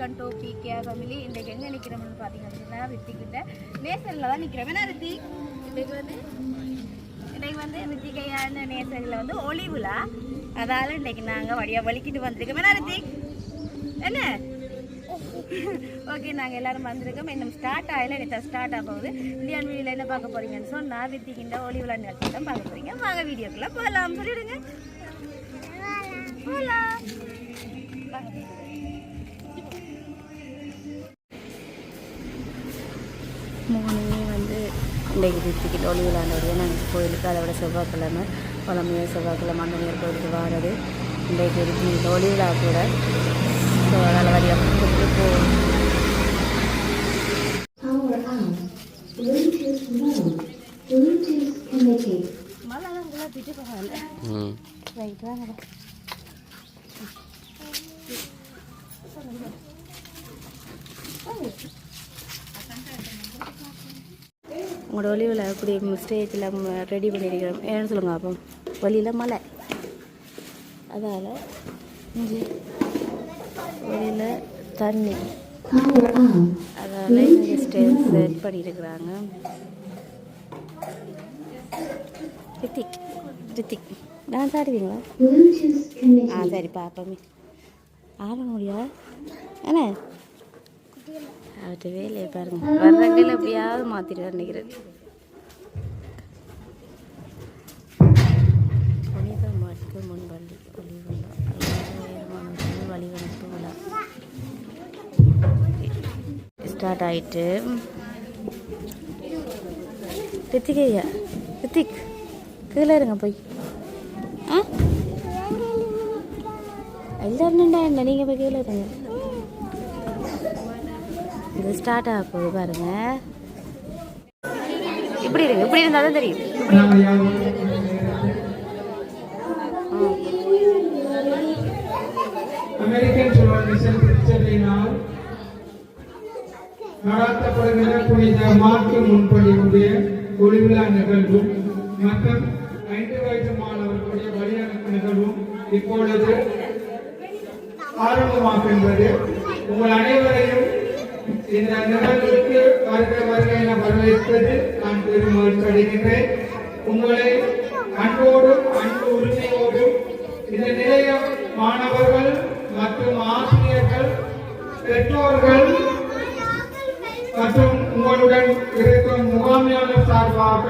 Welcome to B K family இன்றைக்கு எங்கே நிற்கிறோம்னு பார்த்தீங்க அப்படின்னா ரித்திக்கிட்ட நேசரில் தான் நிற்கிறோம் என்ன ரித்தி? இன்றைக்கு வந்து இன்றைக்கு வந்து ரித்திகையான நேசரில் வந்து ஒளிவுலா அதால் இன்றைக்கு நாங்கள் வழியாக வலிக்கிட்டு வந்திருக்கோம். என்ன ரித்திக் என்ன? ஓகே நாங்கள் எல்லாரும் வந்திருக்கோம். இன்னும் ஸ்டார்ட் ஆகல. எனக்கு ஸ்டார்ட் ஆக போகுது. இந்தியான் வீடியோவில் என்ன பார்க்க போறீங்கன்னு சொன்னால் ரித்திக்கின்ற ஒளிவுலா நிகழ்ச்சி தான் பார்க்க போகிறீங்க வாங்க வீடியோக்குள்ளே போகலாம் சொல்லிவிடுங்க போகலாம் மார்னிங்கே வந்து இன்றைக்கு ரித்திக்கிட்ட ஒளி விளாண்டோடைய நாங்கள் கோயிலுக்கு அதை விட செவ்வாய்க்கிழமை பழமையாக செவ்வாய்க்கிழமை அந்த நேரம் கோயிலுக்கு வாரது. இன்றைக்கு ரித்திக்கிட்ட ஒளி விழா கூட. ஸோ அதனால் வழியாக கூப்பிட்டு போவோம். மழை திட்டு போகல ம். ரைட் வாங்க. உங்களோட ஒளிவில் அப்படி ஸ்டேஜில் ரெடி பண்ணியிருக்கிறோம். ஏன்னு சொல்லுங்க அப்போ வழியில் மழை. அதால் இங்கே வெளியில் தண்ணி. அதால் இங்கே ஸ்டேஜ் செட் பண்ணியிருக்கிறாங்க. ரித்திக் ரித்திக் ஆடுவீங்களா Bluetooth ஆ. சரி பாப்பமே. ஆட முடியா என்ன அவர்கிட்ட வேலையை பாருங்க. வர்றங்கில் எப்படியாவது மாற்றிட்டு நினைக்கிறேன். புனித மட்டு முன்பள்ளி ஒளிவுள்ளா வழிவனப்பு விழா. ஸ்டார்ட் ஆயிட்டு. ரித்திக் ஐயா ரித்திக் கீழே இருங்க போய். ஆ? எல்லாரும் என்ன நீங்கள் போய் கீழே இருங்க. இது ஸ்டார்ட் ஆக போகுது பாருங்க. இப்படி இருங்க இப்படி இருந்தால் தான் தெரியும். அமெரிக்கன் சுவர்ணிசன் திருச்சபையினால் நடாத்தப்படுகிற புனித மார்க்கு முன்படியுடைய ஒளிவிழா நிகழ்வும் மற்றும் ஐந்து வயது மாணவர்களுடைய வழியனுப்பு நிகழ்வும் இப்பொழுது ஆரம்பமாகின்றது. உங்கள் அனைவரையும் இந்த நிகழ்வுக்கு வருக வருக என வரவேற்பது நான் பெருமகிழ்ச்சி அடைகின்றேன். உங்களை அன்போடும் அன்பு உரிமையோடும் இந்த நிலைய மாணவர்கள் மற்றும் ஆசிரியர்கள் பெற்றோர்கள் மற்றும் உங்களுடன் இருக்கும் முகாமையாளர் சார்பாக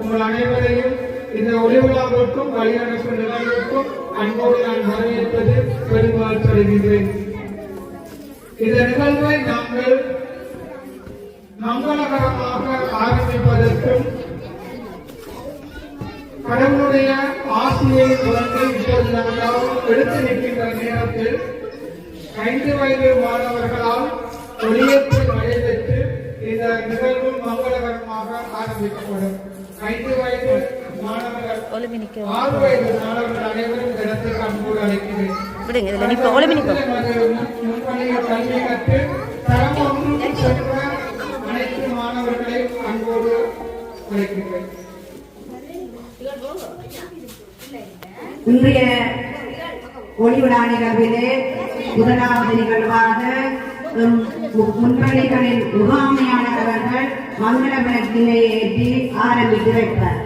உங்கள் அனைவரையும் இந்த ஒளிவிழாவிற்கும் வழிநடப்பு நிகழ்வுக்கும் அன்போடு நான் வரவேற்பது பெருமகிழ்ச்சி அடைகின்றேன். இந்த நிகழ்வை நாங்கள் மங்களகரமாக ஆரம்பிப்பதற்கும் கடவுளுடைய ஆசியை உணர்ந்து இப்போது நாங்கள் எடுத்து நிற்கின்ற நேரத்தில் ஐந்து வயது மாணவர்களால் ஒளியேற்று நடைபெற்று இந்த நிகழ்வு மங்களகரமாக ஆரம்பிக்கப்படும். ஐந்து வயது மாணவர்கள் ஆறு வயது மாணவர்கள் அனைவரும் இடத்துக்கு அன்போடு அழைக்கிறேன் விடுங்க இதில் நிற்ப ஒளிமி நிற்கும் கல்வி கற்று தரம் ஒன்றுக்கு சென்ற அனைத்து மாணவர்களை அன்போடு அழைக்கிறேன் இன்றைய ஒளிவிழா நிகழ்விலே முதலாவது நிகழ்வாக முன்பள்ளிகளின் முகாமையானவர்கள் மங்கள விளக்கினை ஏற்றி ஆரம்பித்து வைப்பார்.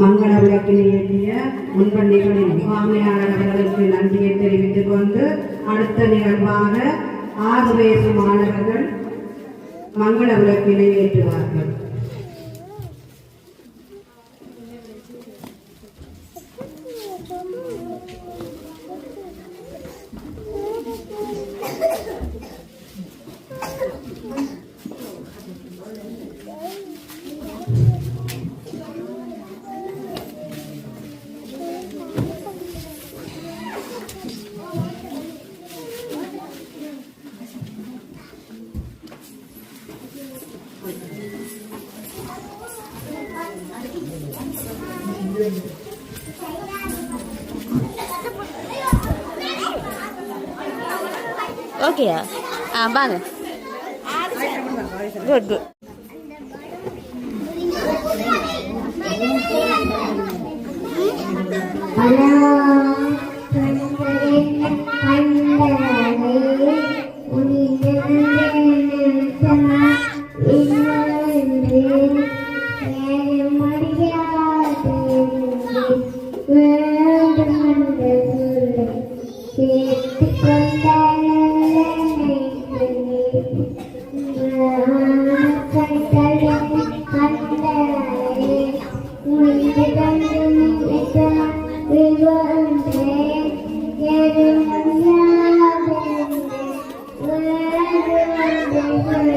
மங்கள விளக்கினை ஏற்றிய முன்பள்ளிகளின் முகாமையாளர்களுக்கு நன்றியை தெரிவித்துக் கொண்டு அடுத்த நிகழ்வாக ஆறு வயது மாணவர்கள் மங்கள விளக்கினை ஏற்றுவார்கள். ஓகேயா ஆ வாங்க குட் குட் நாங்கள்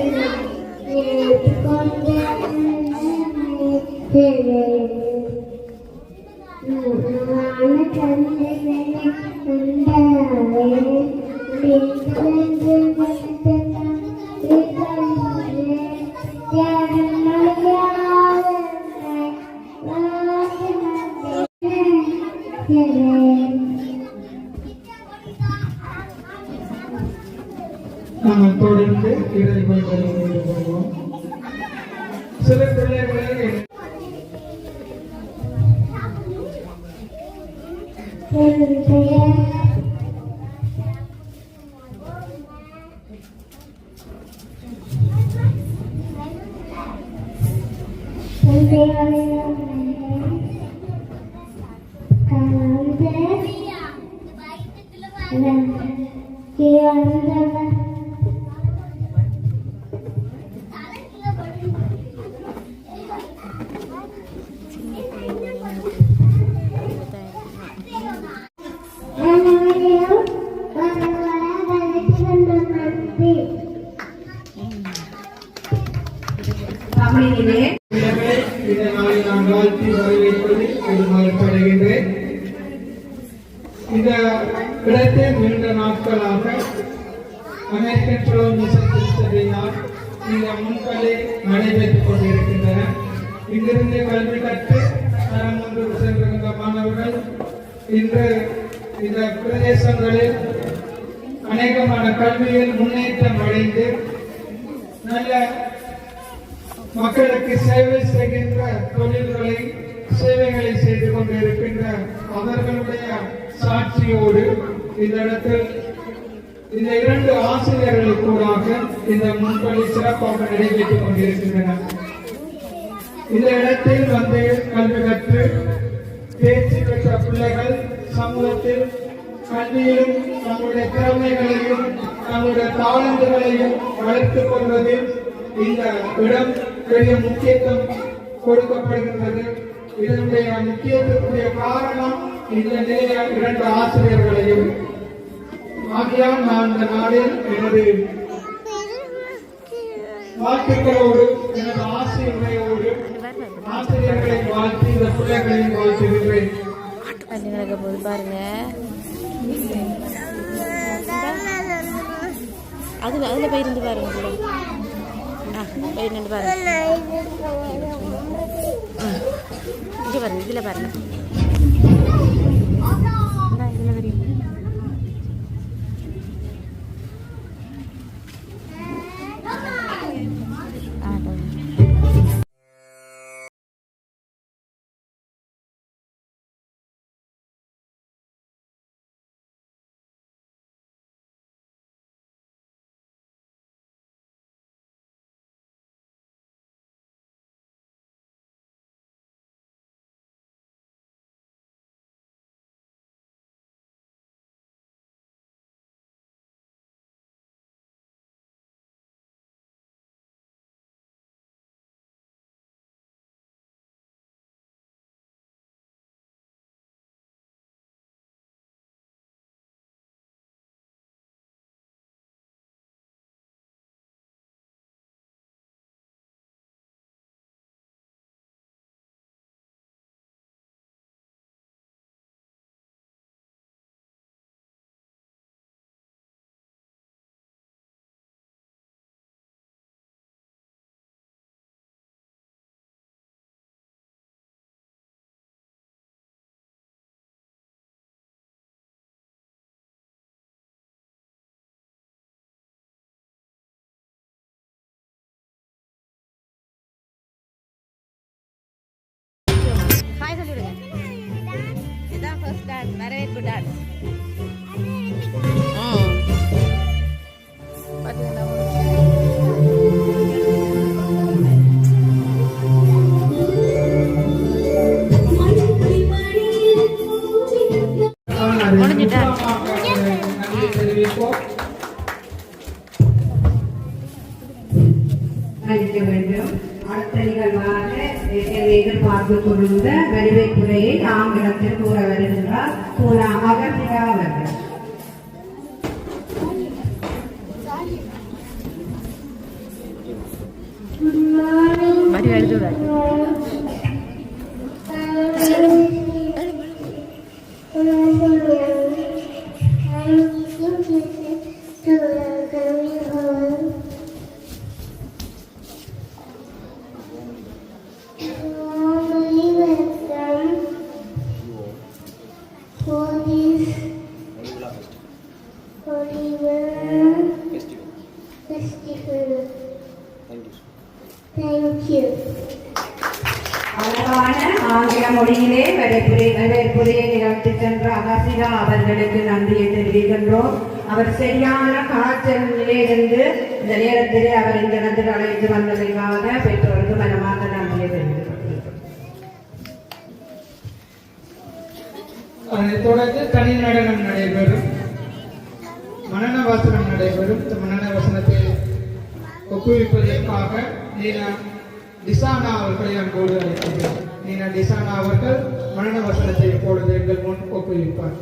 Kia மக்களுக்கு சேவை செய்கின்ற தொழில்களை சேவைகளை செய்து கொண்டிருக்கின்ற அவர்களுடைய சாட்சியோடு இந்த இடத்தில் இந்த இரண்டு ஆசிரியர்களுக்கூடாக இந்த முன்பணி சிறப்பாக நடைபெற்றுக் கொண்டிருக்கின்றன. இந்த இடத்தில் வந்து கல்வி கற்று தேர்ச்சி பெற்ற பிள்ளைகள் சமூகத்தில் கல்வியிலும் தங்களுடைய திறமைகளையும் தங்களுடைய தாளந்துகளையும் வளர்த்துக் கொள்வதில் இந்த இடம் பெரிய முக்கியத்துவம் கொடுக்கப்படுகின்றது. இதனுடைய முக்கியத்துவத்துடைய காரணம் இந்த நிலைய இரண்டு ஆசிரியர்களையும். ஆகையால் நான் இந்த நாளில் எனது வாழ்த்துக்களோடு எனது ஆசிரியர்களோடு ஆசிரியர்களை வாழ்த்தி இந்த பிள்ளைகளையும் வாழ்த்துகின்றேன். போது பாருங்க. அது அதில் போய் இருந்து பாருங்க. கூட பாருங்க இங்கே பாருங்க இதில் பாருங்க டான்ஸ் வரவேற்பு டான்ஸ் முடிஞ்சிட்டாரு. அகசிகா அவர்களுக்கு நன்றியை தெரிவிக்கின்றோம். அவர் சரியான காய்ச்சல் நிலையிலிருந்து இந்த நேரத்திலே அவர் இந்த இடத்தில் அழைத்து வந்ததற்காக பெற்றோருக்கு மனமார்ந்த நன்றியை தெரிவித்துக் அதனைத் தொடர்ந்து தனி நடனம் நடைபெறும். மனன வசனம் நடைபெறும். இந்த மனன வசனத்தை ஒப்புவிப்பதற்காக நீனா டிசானா அவர்களை நான் அன்போடு அழைக்கிறேன் நீனா டிசானா அவர்கள் மனன வசனத்தை இப்பொழுது எங்கள் முன் ஒப்புவிப்பார்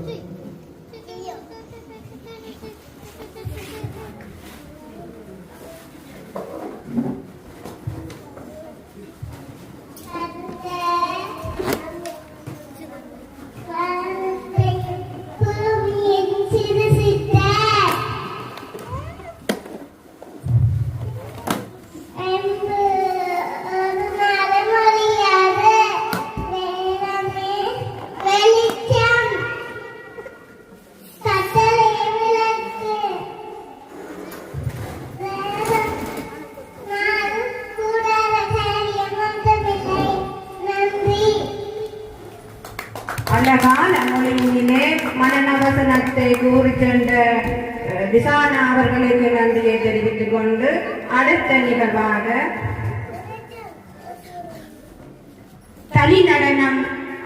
தனி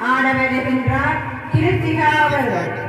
ஆடவர் என்றார் வருகின்றார்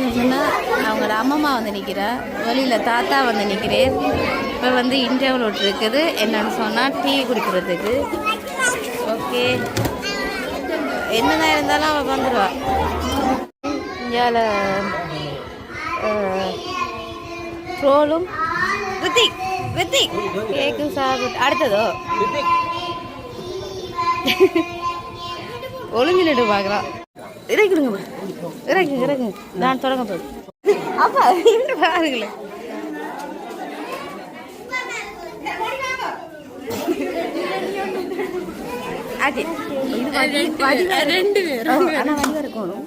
பார்த்தீங்கன்னு அவங்களோட அம்மம்மா வந்து நிற்கிறா வெளியில் தாத்தா வந்து நிற்கிறேன் இப்போ வந்து இன்டர்வல் இருக்குது என்னன்னு சொன்னால் டீ குடிக்கிறதுக்கு. ஓகே. என்னதான் இருந்தாலும் அவள் வந்துடுவா இந்தியாவில் ட்ரோலும் ரித்திக் ரித்திக். கேக்கு சாப்பிட்டு அடுத்ததோ? ஒளிஞ்சு நின்று பார்க்குறான் இறக்கிடுங்க இறக்குங்க இறக்குங்க நான் தொடங்க போகுது அப்பா பாருங்களேன் வடி ரெண்டு பேர் ஆனால் வடி இருக்கணும்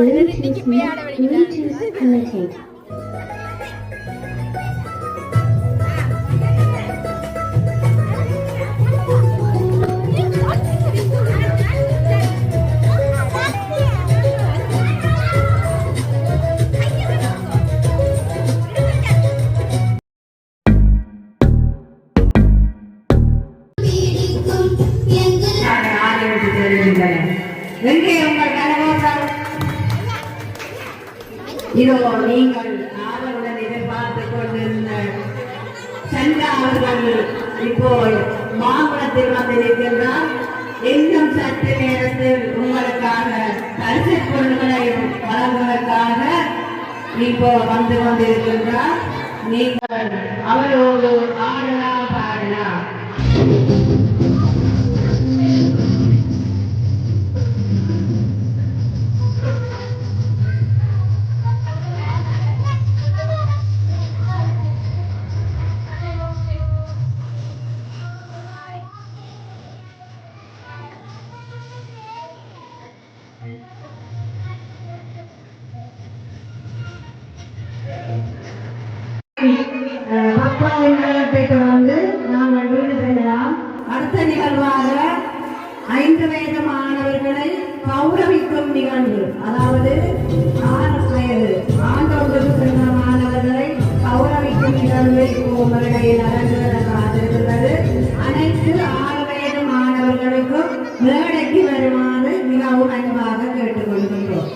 Bluetooth, Bluetooth connected. பரிசு பொருள்களை வழங்குவதற்காக இப்போ வந்து கொண்டிருக்கின்றார் நீங்கள் அவரோடு ஆடலாம் இப்போ வருகையில் காத்திருக்கிறது அனைத்து ஆறு வயது மாணவர்களுக்கும் மேடைக்கு வருமாறு மிகவும் அன்பாக கேட்டுக்கொள்கின்றோம்.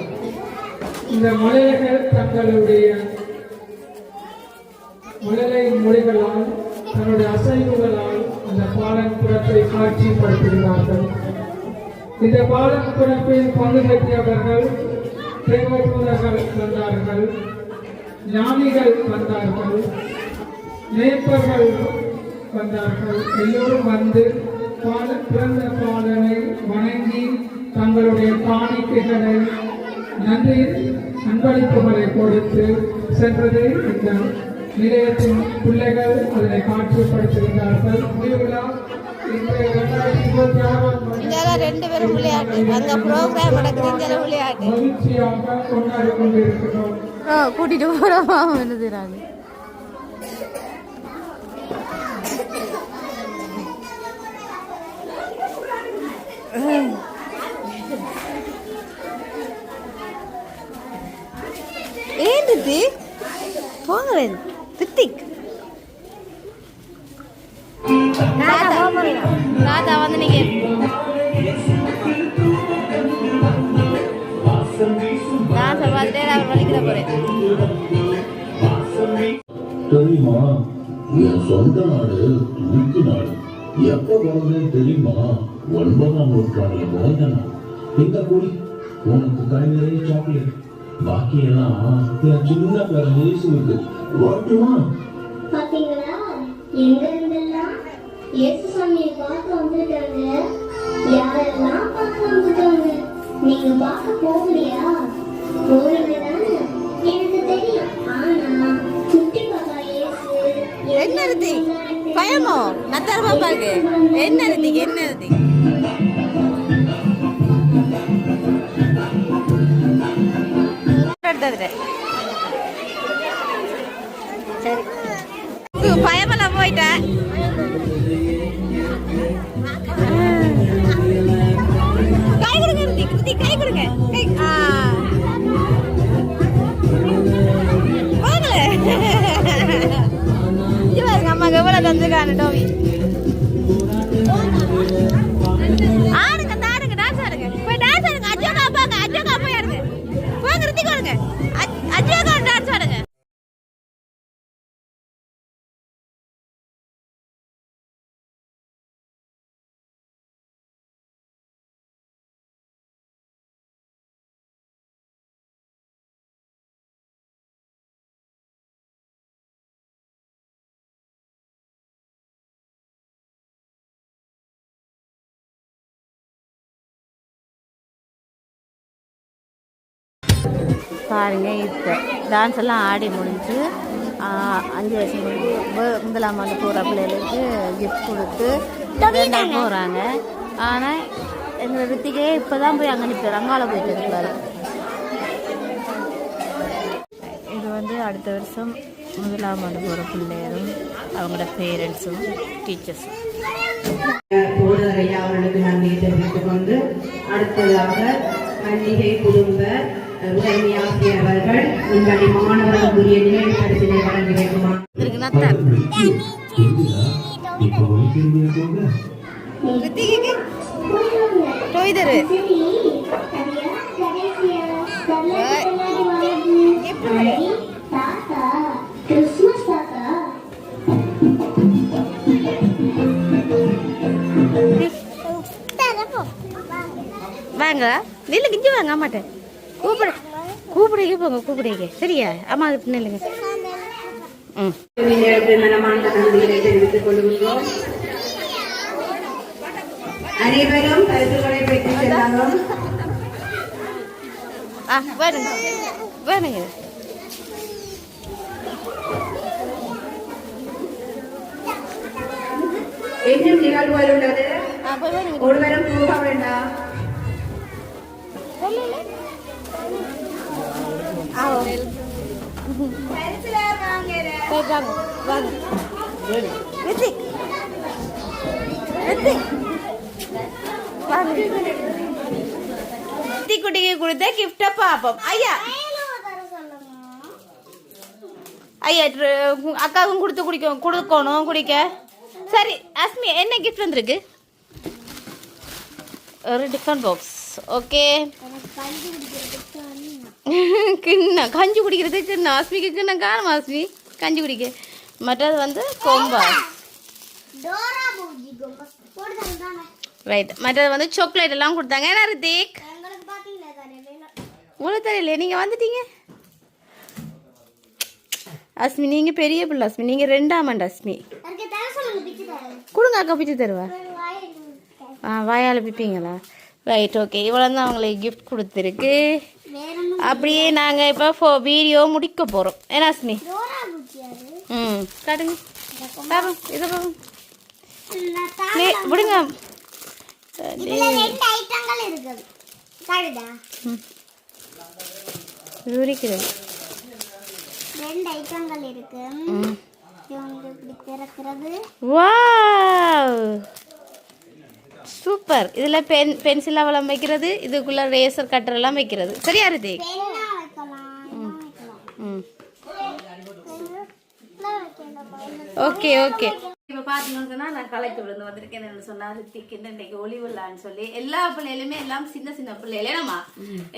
இந்த மலையர்கள் தங்களுடைய மழலை மொழிகளால் தன்னுடைய அசைவுகளால் அந்த பாலன்புறத்தை காட்சிப்படுத்துகிறார்கள். இந்த பாலன்புறத்தில் பங்கு பெற்றவர்கள் தேவதூதர்கள் வந்தார்கள். ஞானிகள் வந்தார்கள். நேப்பர்கள் வந்தார்கள். எல்லோரும் வந்து பால பிறந்த பாலனை வணங்கி தங்களுடைய காணிக்கைகளை நன்றி அன்பளிப்புகளை கொடுத்து சென்றது இந்த நிலையத்தின் பிள்ளைகள் அதனை இங்கெல்லாம் ரெண்டு பேரும் விளையாட்டு. அங்கே ப்ரோக்ராம் நடக்குது விளையாட்டு. மகிழ்ச்சியாக கொண்டாடி கொண்டிருக்கிறோம். கூட்டிட்டு போகிறோமா எழுதுறாங்க ఏంటిది పోగలేదు తిత్తిక్ தாத்தா வந்து நீங்க நான் பார்த்துட்டே அவர் வலிக்கிற போறேன் தெரியுமா என் சொந்த நாடு துருக்கி நாடு எப்ப பிறந்தேன் தெரியுமா ஒன்பதாம் நூற்றாண்டுல பிறந்த நான் இந்த குடி உனக்கு கை நிறைய சாக்லேட் பாக்கி எல்லாம் என் சின்ன பேர் இயேசுவுக்கு வரட்டுமா பாத்தீங்களா? எங்க இருந்தெல்லாம் இயேசு சாமியை பார்க்க வந்திருக்காங்க யாரெல்லாம் பார்க்க வந்திருக்காங்க நீங்க பார்க்க போகலையா? போறீங்க தானே எனக்கு தெரியும். ஆனா என்ன ரித்திக் பயமோ? நத்தார பாப்பாக்கு என்ன ரித்திக் என்ன ரித்திக் எடுத்தது சரி உ, பயமெல்லாம் போயிட்டேன் கை கொடுங்க ரித்திக் கை கொடுங்க கை ஆ வாங்களே டோவி போங்க அஜயகாந்த் டான்ஸ் ஆடுங்க பாருங்க இப்போ டான்ஸ் எல்லாம் ஆடி முடிஞ்சு அஞ்சு வயசு முடிஞ்சு முதலாம் ஆண்டு போகிற பிள்ளைகளுக்கு கிஃப்ட் கொடுத்து ரெண்டாம் போகிறாங்க ஆனால் எங்கள் ரித்திகே இப்போ தான் போய் அங்கே நிற்பார் அங்கால போயிட்டு இருப்பாரு. இது வந்து அடுத்த வருஷம் முதலாம் ஆண்டு போகிற பிள்ளைகளும் அவங்களோட பேரண்ட்ஸும் டீச்சர்ஸும் அவர்களுக்கு நன்றியை தெரிவித்துக் கொண்டு அடுத்ததாக மல்லிகை குடும்ப உதவியாசிரியர் அவர்கள் உங்களுடைய மாணவர்களுக்குரிய நினைவு பரிசினை வழங்கி கிறிஸ்மஸ் தாத்தா வாங்க. நில்லு கிஞ்சி வாங்க மாட்டேன் கூப்பிட. கூப்பிடுங்க போங்க கூப்பிடுங்க சரியா? அம்மா ம். மனமார்ந்த நன்றிகளை தெரிவித்துக் கொள்கின்றோம் அனைவரும் பரிசுகளை பெற்றுச் செல்லவும் ஆ வேணுங்க வேணுங்க இன்னும் நிகழ்வுகள் உள்ளது ஒருவரும் போக வேண்டாம். போய் வாங்க வாங்க. ரித்திக் ரித்திக் ரித்திக் குட்டிக்கு கொடுத்த கிஃப்டை பார்ப்போம் ஐயா ஐயா ட்ரு- அக்காவுக்கும் கொடுத்து குடிக்க கொடுக்கணும் குடிக்க சரி அஸ்மி என்ன கிஃப்ட் வந்திருக்கு ஒரு டிஃபன் பாக்ஸ் ஓகே கிண்ணம் கஞ்சி குடிக்கிறதுக்கு கிண்ணம் அஸ்மிக்கு கிண்ணம் காணும் அஸ்மி கஞ்சி குடிக்க. மற்றது வந்து கொம்பா. ரைட் மற்றது வந்து சாக்லேட் எல்லாம் கொடுத்தாங்க. என்ன ரித்திக்? உங்களுக்கு தெரியலையே நீங்கள் வந்துட்டீங்க. அஸ்மி நீங்கள் பெரிய பிள்ளை அஸ்மி நீங்கள் ரெண்டாம் ஆண்டு அஸ்மி கொடுங்க அக்கா பிச்சு தருவா. ஆ வாயால் பிப்பீங்களா? ரைட் ஓகே இவ்வளோ தான் அவங்களுக்கு கிஃப்ட் கொடுத்துருக்கு. அப்படியே நாங்கள் இப்போ ஃபோ வீடியோ முடிக்க போகிறோம் ஏன்னா அஸ்மி ம் காட்டுங்க. பாருங்க இதை பாருங்க. விடுங்க. விவரிக்கிறது ரெண்டு ஐட்டங்கள் இருக்கு. ம். இவங்க இப்படி திறக்கிறது. வாவ்! சூப்பர். இதில் பென் பென்சில் அவலம் வைக்கிறது இதுக்குள்ள ரேசர் கட்டர் எல்லாம் வைக்கிறது. சரியா ரிதி ம். Okay okay. பார்த்தீங்கன்னு சொன்னால் நான் கலைக்கு விழுந்து வந்திருக்கேன் சொன்னா ரித்திக்கு இன்னைக்கு ஒளிவில்லான்னு சொல்லி எல்லா பிள்ளைகளுமே எல்லாம் சின்ன சின்ன பிள்ளைகளே நம்ம.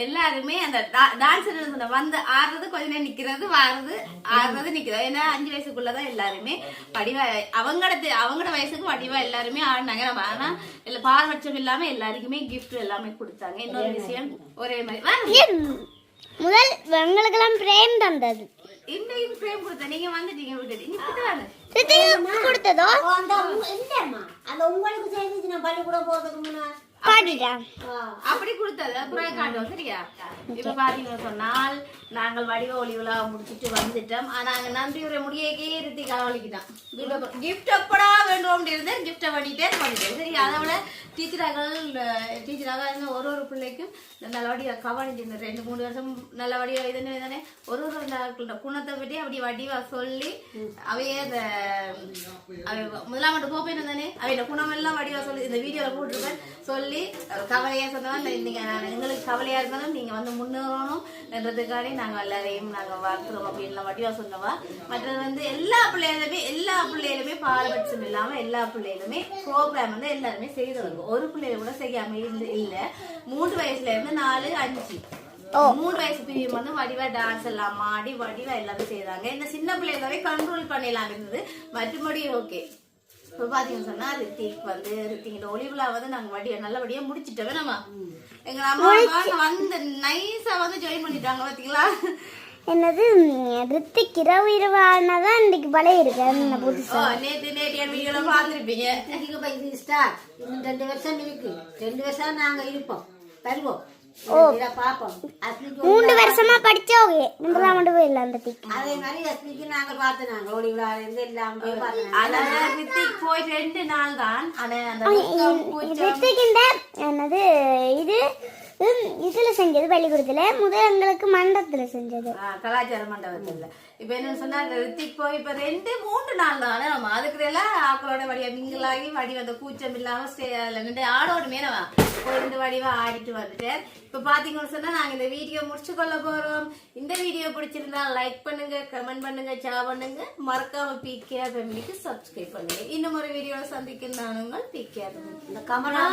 எல்லாருமே அந்த டான்ஸ் சொன்ன வந்து ஆடுறது கொஞ்ச நேரம் நிக்கிறது வாடுறது ஆடுறது நிக்கிறது. ஏன்னா அஞ்சு வயசுக்குள்ளதான் எல்லாருமே வடிவா அவங்களோட அவங்களோட வயசுக்கு வடிவா எல்லாருமே ஆடினாங்க. நம்ம ஆனா இல்ல பாரபட்சம் இல்லாம எல்லாருக்குமே கிஃப்ட் எல்லாமே கொடுத்தாங்க. இன்னொரு விஷயம் ஒரே மாதிரி. முதல் எங்களுக்கெல்லாம் பிரேம் தந்தது. இன்னைக்கு ஃப்ரேம் கொடுத்தேன் நீங்க வந்துட்டீங்க விட்டுட்டு. வாங்க. கொடுத்ததோ? அந்த அந்த உங்களுக்கு சேர்ந்துச்சு நான் பள்ளிக்கூடம் போகிறதுக்கு முன்னாடி அப்படி கொடுத்தது. அப்புறம் காட்டுவோம் சரியா இப்ப பாத்தீங்கன்னு சொன்னால் நாங்கள் வடிவ ஒளிவுலா முடிச்சிட்டு வந்துட்டோம். ஆனா நாங்க நன்றி உரை முடியக்கே இருத்தி காவலிக்கிட்டோம் கிஃப்ட் எப்படா வேண்டும் அப்படின்னு இருந்தேன் கிஃப்டை பண்ணிட்டே பண்ணிட்டேன் சரி அதை விட டீச்சராக டீச்சராக இருந்த ஒரு ஒரு பிள்ளைக்கும் நல்லபடியாக கவனிச்சிருந்தேன் ரெண்டு மூணு வருஷம் நல்லபடியாக இதுன்னு தானே ஒரு ஒரு இந்த குணத்தை பற்றி அப்படி வடிவா சொல்லி அவையே அந்த அவை முதலாம் மட்டும் போப்பேன் தானே? அவையோட குணம் எல்லாம் வடிவா சொல்லி இந்த வீடியோவில் போட்டிருப்பேன். சொல்லி கவலையா சொன்னா நீங்க எங்களுக்கு கவலையா இருந்தாலும் நீங்க வந்து முன்னேறணும் என்றதுக்காண்டி நாங்க எல்லாரையும் நாங்க வாழ்த்துறோம் அப்படின்லாம் வடிவா சொன்னவா. மற்றது வந்து எல்லா பிள்ளைகளுமே எல்லா பிள்ளைகளுமே பாரபட்சம் இல்லாம எல்லா பிள்ளைகளுமே ப்ரோக்ராம் வந்து எல்லாருமே செய்து வருவோம். ஒரு பிள்ளைகள் கூட செய்யாம இருந்து இல்ல. மூன்று வயசுல இருந்து நாலு அஞ்சு. மூணு வயசு பிரியும் வந்து வடிவா டான்ஸ் எல்லாம் ஆடி வடிவா எல்லாமே செய்தாங்க இந்த சின்ன பிள்ளைகளாவே கண்ட்ரோல் பண்ணிடலாம் இருந்தது மற்றபடி ஓகே இப்போ பார்த்தீங்கன்னு சொன்னா ரித்திக் வந்து ரித்திக்கிட்ட ஒளிவிழா வந்து நாங்க வடிய நல்லபடியா முடிச்சிட்டோமே நம்ம. எங்க அம்மா வந்து நைஸா வந்து ஜாயின் பண்ணிட்டாங்க பாத்தீங்களா? என்னது ரித்திக் இரவு இரவானதான் இன்னைக்கு பழைய இருக்கு புதுசு? நேத்து நேற்று என் வீடியோல இன்னும் ரெண்டு வருஷம் இருக்கு. ரெண்டு வருஷம் நாங்க இருப்போம். தருவோம் அஸ்மிக்கு மூன்று வருஷமா படிச்சோங்க மூன்றாம் ஆண்டு போயிடல அந்த திக்கு அதே மாதிரி அஸ்மிக்கு நாங்க பார்த்தோம் நாங்க ஓடி இருந்து எல்லாம் போய் பார்த்தோம் ஆனா ரித்திக் போய் ரெண்டு நாள் தான் ஆனா அந்த ரித்திக்கின்ற என்னது இது இதுல செஞ்சது பள்ளிக்கூடத்துல. முதல் எங்களுக்கு மண்டபத்துல செஞ்சது. கலாச்சார மண்டபத்துல. இப்ப என்ன சொன்னா ரித்திக் போய் இப்ப ரெண்டு மூன்று நாள் தானே நம்ம அதுக்கு எல்லாம் ஆக்களோட வடிவா மிங்கிளாகி வடி வந்த கூச்சம் இல்லாம நின்று ஆடோடுமே நம்ம ஒரு ரெண்டு வடிவா ஆடிட்டு வந்துட்டேன் இப்ப பாத்தீங்கன்னு சொன்னா நாங்க இந்த வீடியோ முடிச்சு கொள்ள போறோம். இந்த வீடியோ பிடிச்சிருந்தா லைக் பண்ணுங்க கமெண்ட் பண்ணுங்க ஷேர் பண்ணுங்க. மறக்காம பிகேஆர் ஃபேமிலிக்கு சப்ஸ்கிரைப் பண்ணுங்க. இன்னும் ஒரு வீடியோல சந்திக்கும் நான் உங்கள் பிகேஆர் இந்த கமலா